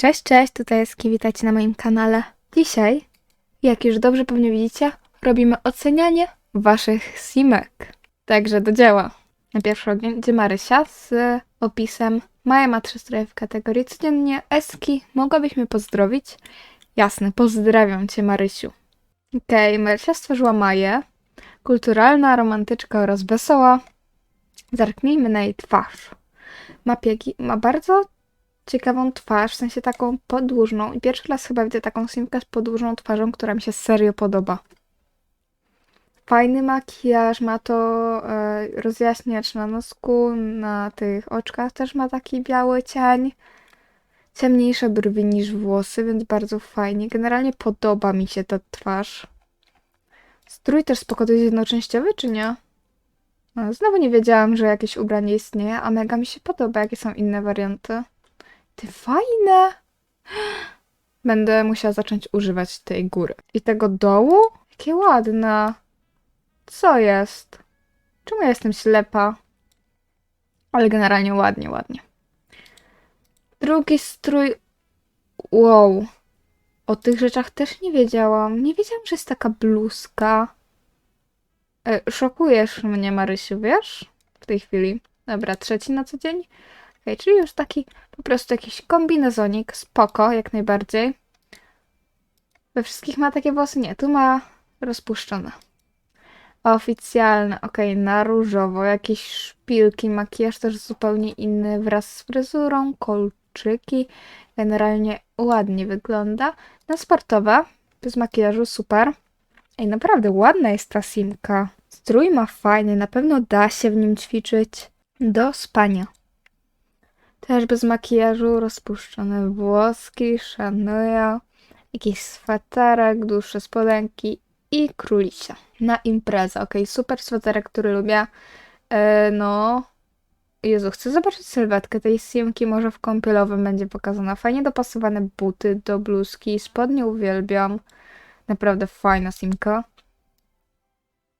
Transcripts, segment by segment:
Cześć, cześć, tutaj jest witajcie na moim kanale. Dzisiaj, jak już dobrze pewnie widzicie, robimy ocenianie waszych simek. Także do dzieła. Na pierwszy ogień idzie Marysia z opisem Maja ma trzy stroje w kategorii codziennie. Eski, mogłabyś mnie pozdrowić? Jasne, pozdrawiam cię Marysiu. Okej, Marysia stworzyła Maję. Kulturalna, romantyczka oraz wesoła. Zerknijmy na jej twarz. Ma piegi, ma bardzo ciekawą twarz, w sensie taką podłużną. I pierwszy raz chyba widzę taką simkę z podłużną twarzą, która mi się serio podoba. Fajny makijaż, ma to e, rozjaśniacz na nosku, na tych oczkach też ma taki biały cień. Ciemniejsze brwi niż włosy, więc bardzo fajnie. Generalnie podoba mi się ta twarz. Strój też spoko, to jest jednoczęściowy, czy nie? No, znowu nie wiedziałam, że jakieś ubranie istnieje, a mega mi się podoba, jakie są inne warianty. Ty fajne! Będę musiała zacząć używać tej góry. I tego dołu? Jakie ładne. Co jest? Czemu ja jestem ślepa? Ale generalnie ładnie, ładnie. Drugi strój. Wow. O tych rzeczach też nie wiedziałam. Nie wiedziałam, że jest taka bluzka. E, szokujesz mnie, Marysiu, wiesz? W tej chwili. Dobra, trzeci na co dzień. Okej, czyli już taki po prostu jakiś kombinezonik. Spoko, jak najbardziej. We wszystkich ma takie włosy? Nie, tu ma rozpuszczone. Oficjalne, okej, na różowo. Jakieś szpilki, makijaż też zupełnie inny wraz z fryzurą, kolczyki. Generalnie ładnie wygląda. Na sportowe, bez makijażu, super. Ej, naprawdę ładna jest ta simka. Strój ma fajny, na pewno da się w nim ćwiczyć. Do spania. Też bez makijażu, rozpuszczone włoski, szanuję, jakiś sweterek, dłuższe spodenki i królisia. Na imprezę, okej, super sweterek, który lubię. E, no, Jezu, chcę zobaczyć sylwetkę tej simki, może w kąpielowym będzie pokazana. Fajnie dopasowane buty do bluzki, spodnie uwielbiam. Naprawdę fajna simka.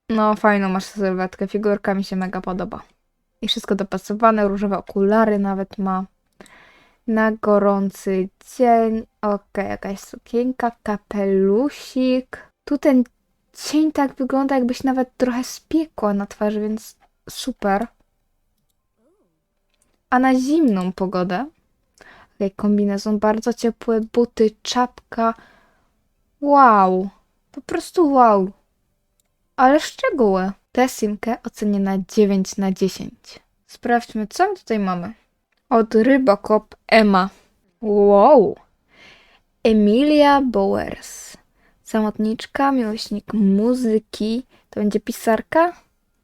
No, fajną masz sylwetkę, figurka mi się mega podoba. I wszystko dopasowane, różowe okulary nawet ma. Na gorący dzień. Okej, jakaś sukienka, kapelusik. Tu ten cień tak wygląda, jakbyś nawet trochę spiekła na twarzy, więc super. A na zimną pogodę. Okej, kombinezon bardzo ciepłe, buty, czapka. Wow. Po prostu wow. Ale szczegóły. Tę simkę ocenię na 9 na 10. Sprawdźmy, co my tutaj mamy. Od Rybakop Emma. Wow. Emilia Bowers. Samotniczka, miłośnik muzyki. To będzie pisarka?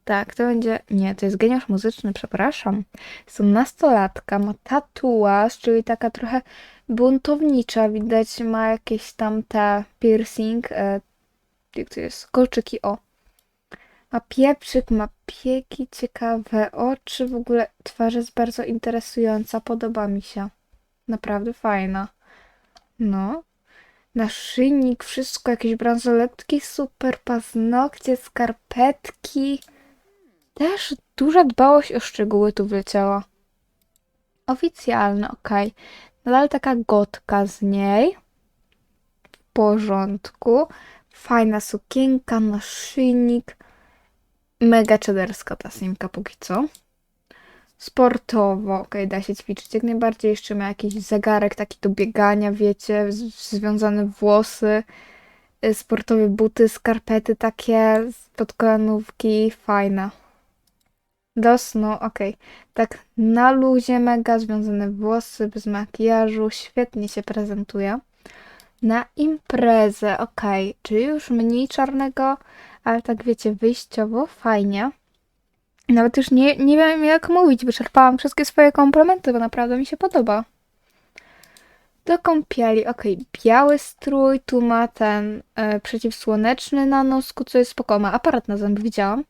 Tak, to będzie... Nie, to jest geniusz muzyczny, przepraszam. Jest to nastolatka, ma tatuaż, czyli taka trochę buntownicza. Widać, ma jakieś tam te piercing. E, jak to jest? Kolczyki, o. Ma pieprzyk, ma pieki, ciekawe oczy, w ogóle twarz jest bardzo interesująca, podoba mi się. Naprawdę fajna. No. Naszyjnik, wszystko, jakieś bransoletki, super, paznokcie, skarpetki. Też duża dbałość o szczegóły tu wleciała. Oficjalne, okej. Nadal taka gotka z niej. W porządku. Fajna sukienka, naszyjnik. Mega czederska ta simka póki co. Sportowo, okej, da się ćwiczyć jak najbardziej. Jeszcze ma jakiś zegarek taki do biegania, wiecie, związane włosy, y, sportowe buty, skarpety takie, podkolanówki, fajna. Do snu, okej. Tak na luzie mega, związane włosy, bez makijażu, świetnie się prezentuje. Na imprezę, okej, czyli już mniej czarnego, ale tak wiecie, wyjściowo fajnie. Nawet już nie, nie wiem jak mówić, wyczerpałam wszystkie swoje komplementy, bo naprawdę mi się podoba. Do kąpieli, okej, biały strój, tu ma ten e, przeciwsłoneczny na nosku, co jest spoko, ma aparat na zęby, widziałam.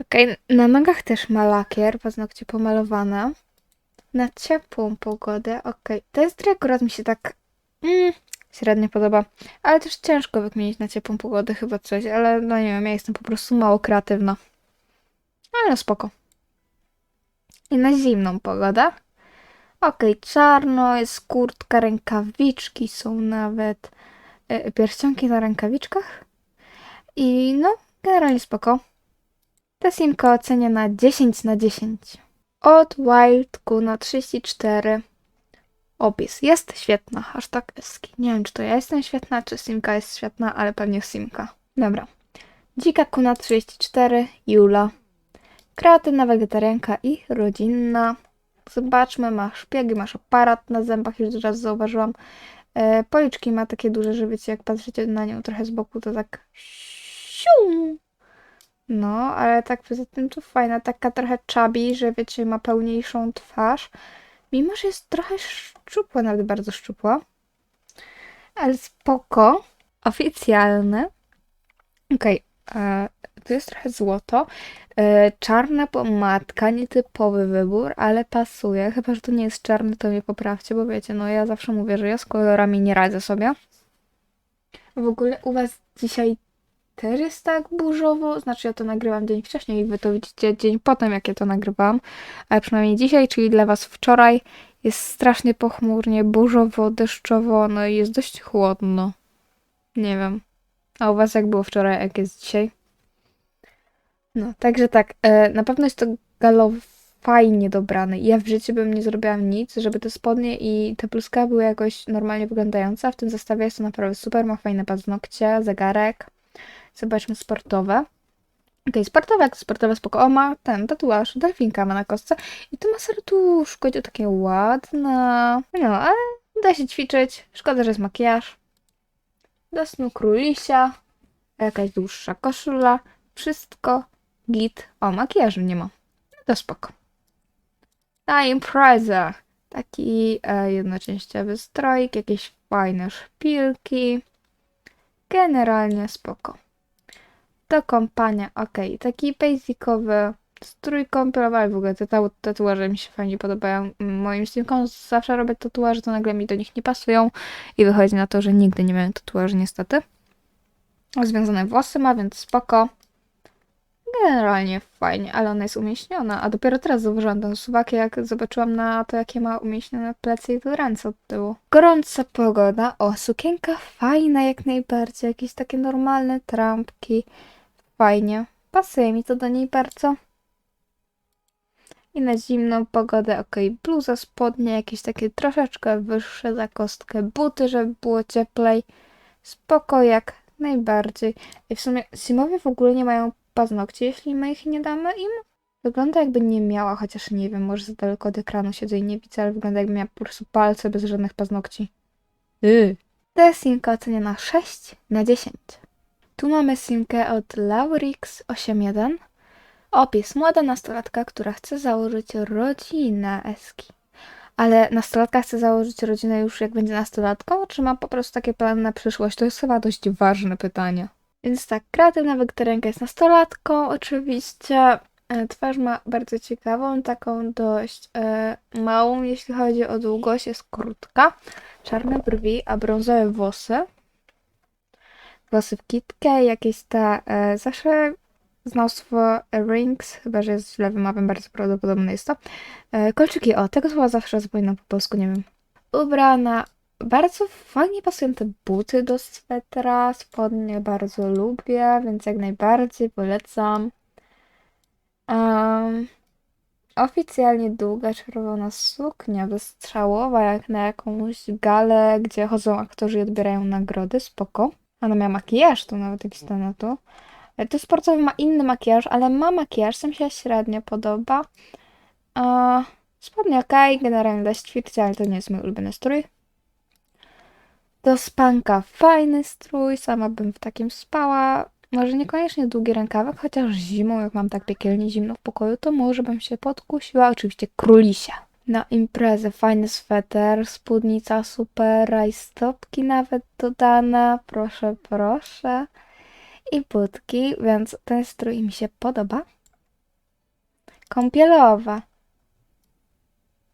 Okej, na nogach też ma lakier, paznokcie pomalowane. Na ciepłą pogodę, okej, ten strój akurat mi się tak mm, średnio podoba, ale też ciężko wykminić na ciepłą pogodę chyba coś, ale no nie wiem, ja jestem po prostu mało kreatywna. Ale spoko. I na zimną pogodę. Okej, czarno, jest kurtka, rękawiczki są nawet, e, pierścionki na rękawiczkach. I no, generalnie spoko. Ta simka ocenię na 10 na 10. Od Wildku na 34. Opis jest świetna, tak eski. Nie wiem, czy to ja jestem świetna, czy Simka jest świetna, ale pewnie Simka. Dobra. Dzika Kuna 34, Jula. Kreatywna wegetarianka i rodzinna. Zobaczmy, ma szpiegi, masz aparat na zębach, już teraz zauważyłam. E, policzki ma takie duże, że wiecie, jak patrzycie na nią trochę z boku, to tak sium. No, ale tak poza tym to fajna, taka trochę chubby, że wiecie, ma pełniejszą twarz. Mimo, że jest trochę szczupła, nawet bardzo szczupła. Ale spoko. Oficjalne. Okej, e, tu jest trochę złoto. E, czarna pomadka, nietypowy wybór, ale pasuje. Chyba, że to nie jest czarny, to mnie poprawcie, bo wiecie, no ja zawsze mówię, że ja z kolorami nie radzę sobie. W ogóle u was dzisiaj też jest tak burzowo, znaczy ja to nagrywam dzień wcześniej i wy to widzicie dzień potem, jak ja to nagrywam, ale przynajmniej dzisiaj, czyli dla was wczoraj, jest strasznie pochmurnie, burzowo, deszczowo, no i jest dość chłodno. Nie wiem. A u was jak było wczoraj, jak jest dzisiaj? No, także tak, e, na pewno jest to galo fajnie dobrane. Ja w życiu bym nie zrobiła nic, żeby te spodnie i te pluska były jakoś normalnie wyglądające, a w tym zestawie jest to naprawdę super, ma fajne paznokcie, zegarek. Zobaczmy sportowe. Okej, sportowe, jak to sportowe, spoko. O, ma ten tatuaż, delfinka ma na kostce. I tu ma serduszko, i to takie ładne. No, ale da się ćwiczyć. Szkoda, że jest makijaż. Do snu królisia. Jakaś dłuższa koszula. Wszystko git. O, makijażu nie ma. No to spoko. Na imprezach. Taki e, jednoczęściowy strojk, jakieś fajne szpilki. Generalnie spoko. Do kąpania, ok. Taki basicowy strój kąpielowy, ale w ogóle te tatu- tatuaże mi się fajnie podobają. Moim synkom zawsze robię tatuaże, to nagle mi do nich nie pasują i wychodzi na to, że nigdy nie miałem tatuaży niestety. Związane włosy ma, więc spoko. Generalnie fajnie, ale ona jest umieśniona, a dopiero teraz zauważyłam ten suwak, jak zobaczyłam na to, jakie ma umieśnione plecy i ręce od tyłu. Gorąca pogoda, o, sukienka fajna jak najbardziej, jakieś takie normalne trampki, fajnie, pasuje mi to do niej bardzo. I na zimną pogodę, ok, bluza, spodnie, jakieś takie troszeczkę wyższe za kostkę, buty, żeby było cieplej, spoko jak najbardziej. I w sumie Simowie w ogóle nie mają paznokci, jeśli my ich nie damy im. Wygląda jakby nie miała, chociaż nie wiem, może za daleko od ekranu siedzę i nie widzę, ale wygląda jakby miała po prostu palce bez żadnych paznokci. Yy. To jest simka oceniana 6 na 10. Tu mamy simkę od Laurix 81. Opis. Młoda nastolatka, która chce założyć rodzinę Eski. Ale nastolatka chce założyć rodzinę już jak będzie nastolatką, czy ma po prostu takie plany na przyszłość? To jest chyba dość ważne pytanie. Więc tak, kreatywna wegetarianka jest nastolatką, oczywiście. E, Twarz ma bardzo ciekawą, taką dość e, małą, jeśli chodzi o długość, jest krótka. Czarne brwi, a brązowe włosy. Włosy w kitkę, jakieś te, e, zawsze znawstwo rings, chyba że jest źle wymawiam, bardzo prawdopodobne jest to. E, kolczyki, o, tego słowa zawsze zapominam po polsku, nie wiem. Ubrana bardzo fajnie pasują te buty do swetra, spodnie bardzo lubię, więc jak najbardziej polecam. Um, oficjalnie długa czerwona suknia wystrzałowa, jak na jakąś galę, gdzie chodzą aktorzy i odbierają nagrody, spoko. Ona miała makijaż, tu nawet jakiś ten na to. E, To sportowy ma inny makijaż, ale ma makijaż, co mi się średnio podoba. Uh, spodnie ok, generalnie da się ćwiczyć, ale to nie jest mój ulubiony strój. Do spanka fajny strój, sama bym w takim spała. Może niekoniecznie długi rękawek, chociaż zimą, jak mam tak piekielnie zimno w pokoju, to może bym się podkusiła. Oczywiście królisia. Na imprezę fajny sweter, spódnica super, rajstopki nawet dodane. Proszę, proszę. I budki, więc ten strój mi się podoba. Kąpielowa.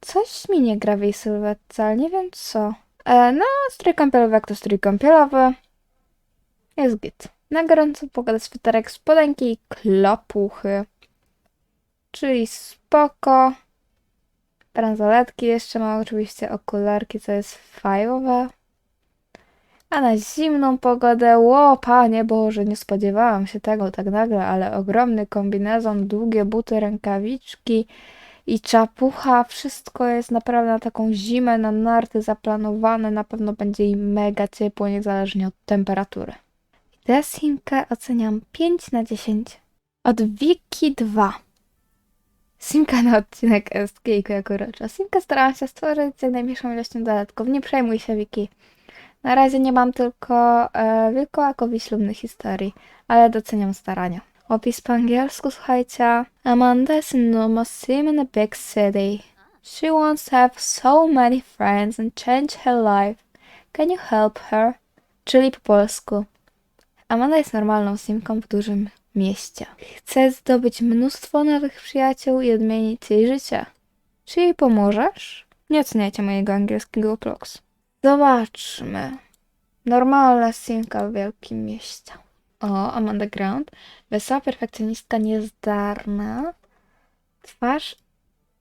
Coś mi nie gra w jej sylwetce, ale nie wiem co. E, no, strój kąpielowy jak to strój kąpielowy. Jest git. Na gorącą pogodę sweterek, spodenki i klopuchy. Czyli spoko. Bransoletki, jeszcze mam oczywiście okularki, co jest fajnowe. A na zimną pogodę, ło, panie Boże, nie spodziewałam się tego tak nagle, ale ogromny kombinezon, długie buty, rękawiczki i czapucha, wszystko jest naprawdę na taką zimę, na narty zaplanowane, na pewno będzie im mega ciepło, niezależnie od temperatury. Tę simkę oceniam 5 na 10. Od Wiki 2. Simka na odcinek Escape jako rocza. Simkę starałam się stworzyć z jak najmniejszą ilością dodatków. Nie przejmuj się, Wiki. Na razie nie mam tylko e, wilkołakowi ślubnych historii, ale doceniam starania. Opis po angielsku, słuchajcie. Amanda is a normal sim in a big city. She wants to have so many friends and change her life. Can you help her? Czyli po polsku. Amanda jest normalną simką w dużym mieście. Chce zdobyć mnóstwo nowych przyjaciół i odmienić jej życie. Czy jej pomożesz? Nie oceniajcie mojego angielskiego proks. Zobaczmy. Normalna simka w wielkim mieście. O, Amanda Grant. Wesoła perfekcjonistka niezdarna. Twarz,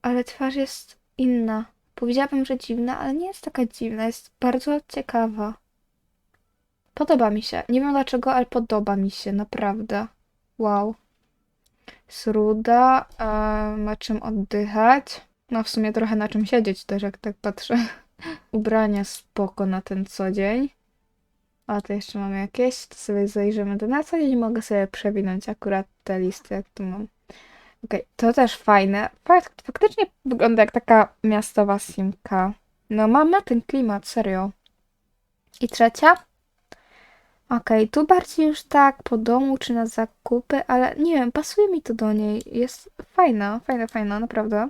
ale twarz jest inna. Powiedziałabym, że dziwna, ale nie jest taka dziwna. Jest bardzo ciekawa. Podoba mi się. Nie wiem dlaczego, ale podoba mi się, naprawdę. Wow. Jest ruda, e, ma czym oddychać. No w sumie trochę na czym siedzieć też, jak tak patrzę. Ubrania spoko na ten co dzień. A to jeszcze mamy jakieś, to sobie zajrzymy. To na co dzień mogę sobie przewinąć akurat te listy, jak tu mam. Okej, to też fajne. Fakt, faktycznie wygląda jak taka miastowa simka. No ma, ma ten klimat, serio. I trzecia? Okej, tu bardziej już tak po domu czy na zakupy, ale nie wiem, pasuje mi to do niej. Jest fajna, fajna, fajna, naprawdę.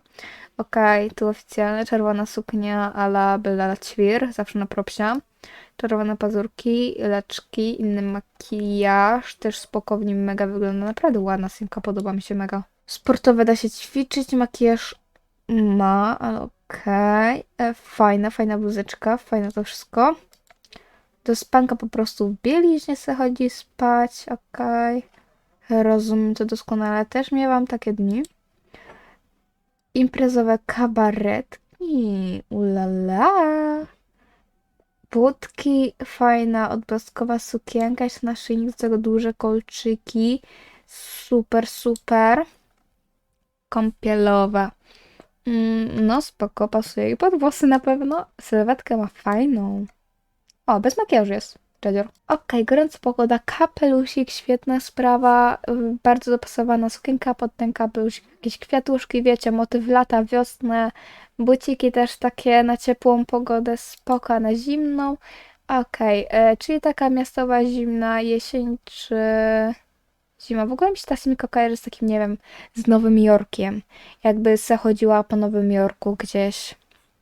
Okej, tu oficjalnie czerwona suknia ala Bella Ćwir, zawsze na propsia. Czerwone pazurki, leczki, inny makijaż, też spoko w nim mega wygląda. Naprawdę ładna simka, podoba mi się mega. Sportowe da się ćwiczyć, makijaż ma, ale okej. E, Fajna, fajna bluzeczka, fajne to wszystko. Do spanka po prostu w bieliźnie se chodzi spać, okej. Rozumiem to doskonale, też miałam takie dni. Imprezowe kabaretki, ulala. Budki, fajna odblaskowa sukienka, jeszcze naszyjnik, do tego duże kolczyki. Super, super. Kąpielowa. Mm, no spoko, pasuje i pod włosy na pewno. Sylwetkę ma fajną. O, bez makijażu jest. Okej, gorąca pogoda, kapelusik, świetna sprawa, y, bardzo dopasowana sukienka pod ten kapelusik, jakieś kwiatuszki, wiecie, motyw lata, wiosnę, buciki też takie na ciepłą pogodę, spoko, na zimną. Okej, e, czyli taka miastowa zimna jesień czy zima. W ogóle mi się ta simika kojarzy z takim, nie wiem, z Nowym Jorkiem. Jakby se chodziła po Nowym Jorku gdzieś.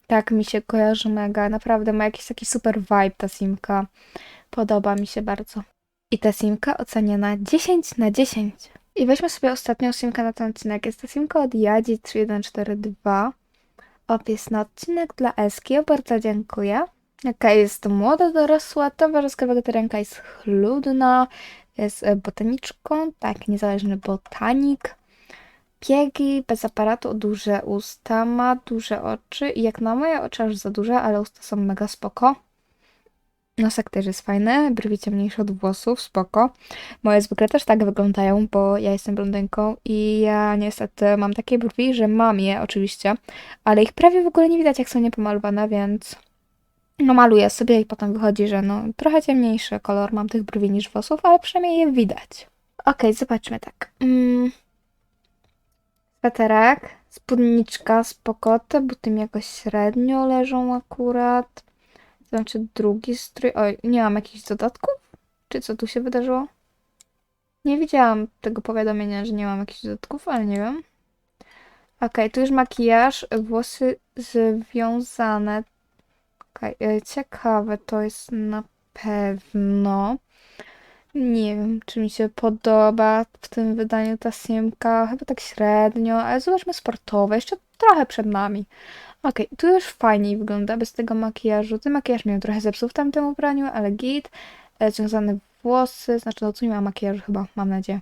Tak mi się kojarzy mega. Naprawdę ma jakiś taki super vibe ta simka. Podoba mi się bardzo. I ta simka oceniana 10 na 10. I weźmy sobie ostatnią simkę na ten odcinek. Jest to simka od Jadzi 3142. Opis na odcinek dla Eski. Bardzo dziękuję. Jaka jest młoda, dorosła, towarzyska wegetarianka, jest chludna, jest botaniczką, tak, niezależny botanik. Biegi, bez aparatu, duże usta, ma duże oczy i jak na moje oczy aż za duże, ale usta są mega spoko. Nosek też jest fajny, brwi ciemniejsze od włosów, spoko. Moje zwykle też tak wyglądają, bo ja jestem blondynką i ja niestety mam takie brwi, że mam je oczywiście, ale ich prawie w ogóle nie widać jak są niepomalowane, więc no maluję sobie i potem wychodzi, że no trochę ciemniejszy kolor mam tych brwi niż włosów, ale przynajmniej je widać. Okej, zobaczmy tak. Mm. Sweterek, spódniczka, spoko, te buty mi jakoś średnio leżą akurat. Znaczy drugi strój. Oj, nie mam jakichś dodatków? Czy co tu się wydarzyło? Nie widziałam tego powiadomienia, że nie mam jakichś dodatków, ale nie wiem. Okej, tu już makijaż, włosy związane. Okej, e, ciekawe to jest na pewno. Nie wiem, czy mi się podoba w tym wydaniu ta simka. Chyba tak średnio, ale zobaczmy sportowe. Jeszcze trochę przed nami. Okej, tu już fajniej wygląda bez tego makijażu. Ten makijaż miał trochę zepsuł w tamtym ubraniu, ale git. E, związane włosy, znaczy no tu nie ma makijażu chyba, mam nadzieję.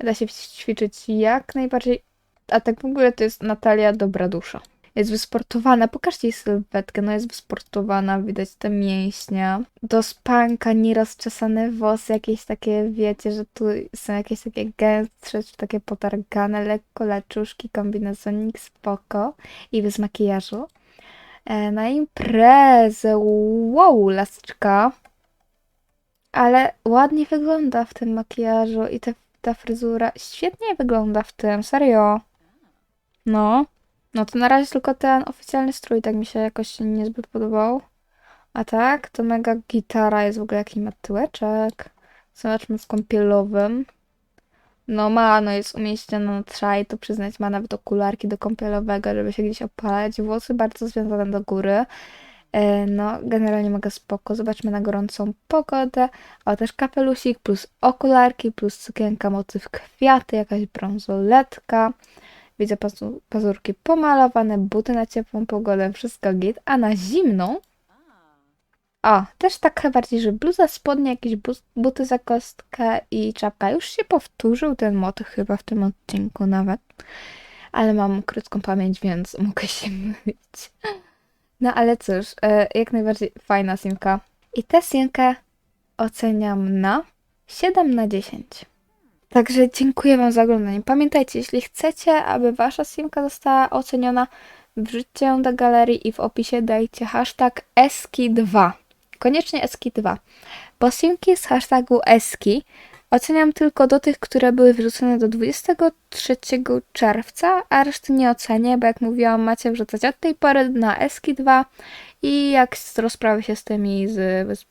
Da się ćwiczyć jak najbardziej. A tak w ogóle to jest Natalia Dobra Dusza. Jest wysportowana. Pokażcie jej sylwetkę. No jest wysportowana, widać te mięśnie. Do spanka nierozczesane włosy, jakieś takie, wiecie, że tu są jakieś takie gęstsze, czy takie potargane, lekko leczuszki, kombinezonik spoko i bez makijażu. E, na imprezę. Wow, laseczka. Ale ładnie wygląda w tym makijażu i te, ta fryzura świetnie wygląda w tym, serio. No. No to na razie tylko ten oficjalny strój tak mi się jakoś niezbyt podobał. A tak, to mega gitara jest w ogóle jakiś ma tyłeczek. Zobaczmy w kąpielowym. No ma, no jest umieściona na trzaj, to przyznać ma nawet okularki do kąpielowego, żeby się gdzieś opalać. Włosy bardzo związane do góry. E, No, generalnie mega spoko. Zobaczmy na gorącą pogodę. O, też kapelusik, plus okularki, plus sukienka, motyw kwiaty, jakaś brązoletka. Widzę pazu- pazurki pomalowane, buty na ciepłą pogodę, wszystko git. A na zimną... O, też tak bardziej, że bluza, spodnie, jakieś buty za kostkę i czapka. Już się powtórzył ten motyw chyba w tym odcinku nawet. Ale mam krótką pamięć, więc mogę się mylić. No ale cóż, e, jak najbardziej fajna simka. I tę simkę oceniam na 7 na 10. Także dziękuję Wam za oglądanie. Pamiętajcie, jeśli chcecie, aby Wasza simka została oceniona, wrzućcie ją do galerii i w opisie dajcie hashtag ESKI2. Koniecznie ESKI2. Bo simki z hashtagu ESKI oceniam tylko do tych, które były wrzucone do 23 czerwca, a reszty nie ocenię, bo jak mówiłam, macie wrzucać od tej pory na ESKI2 i jak rozprawię się z tymi z, z,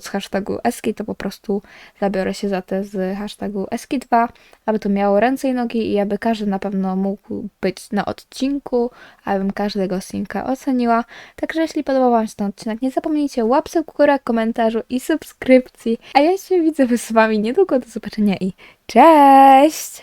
z hashtagu ESKI, to po prostu zabiorę się za te z hashtagu ESKI2, aby to miało ręce i nogi i aby każdy na pewno mógł być na odcinku, abym każdego simka oceniła. Także jeśli podobał Wam się ten odcinek, nie zapomnijcie łapce w górę, komentarzu i subskrypcji. A ja się widzę z Wami niedługo. Do zobaczenia i cześć!